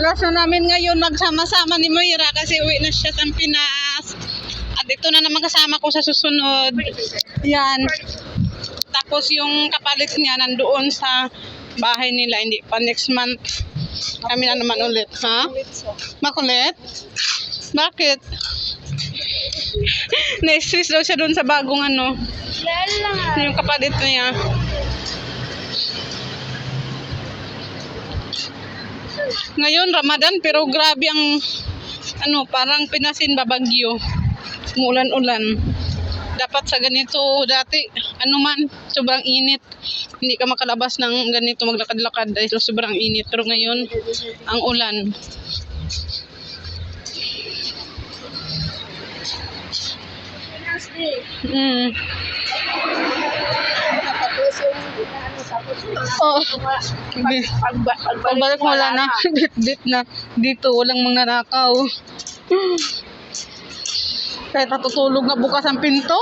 Last na namin ngayon magsama-sama ni Moira kasi uwi na siya sa Pinas. At ito na naman kasama ko sa susunod. Yan. Tapos yung kapalit niya nandoon sa bahay nila. Hindi pa next month. Kami na naman ulit. Ha? Makulit? Bakit? Na-stress daw siya doon sa bagong ano. Lala. Yung kapalit niya. Ngayon, Ramadan, pero grabe ang, ano, parang pinasin babagyo. Umulan-ulan. Dapat sa ganito, dati, ano man, sobrang init. Hindi ka makalabas ng ganito, maglakad-lakad dahil sobrang init. Pero ngayon, ang ulan. Mm. Tapos yung ano, Oh. pag, pag, pag, Pagbalik wala na. Dit-dit na. Dito, walang mga nakaw. Kahit natutulog na bukas ang pinto.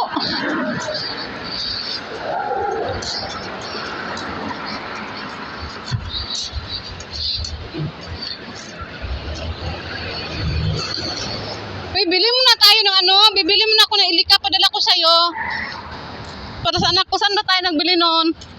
Uy, bili mo na tayo ng ano, bibili mo na ako ng ilika, padala ko sa'yo. Para sa anak ko, saan na tayo nagbili noon?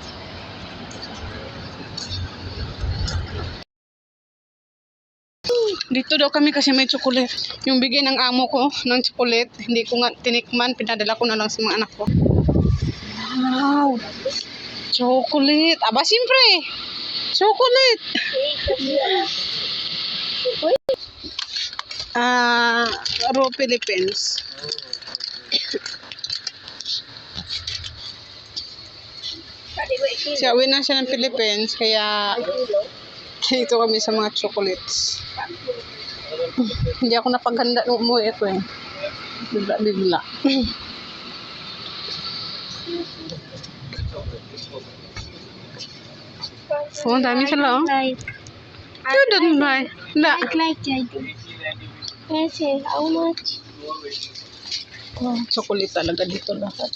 Dito daw kami kasi may chocolate. Yung bigay ng amo ko ng chocolate, hindi ko nga tinikman, pinadala ko na lang sa mga anak ko. Wow! Chocolate! Aba, siyempre! Chocolate! Ah, Raw Philippines. Siya, uwi na siya ng Philippines, kaya dito kami sa mga chocolates. Hindi ako napaghanda nung umuwi ko eh. Bigla-bigla. Oh, ang dami sila oh. Like, Yun, ba? Na. like, like, like. Kasi, how much? Oh, chocolate talaga dito lahat.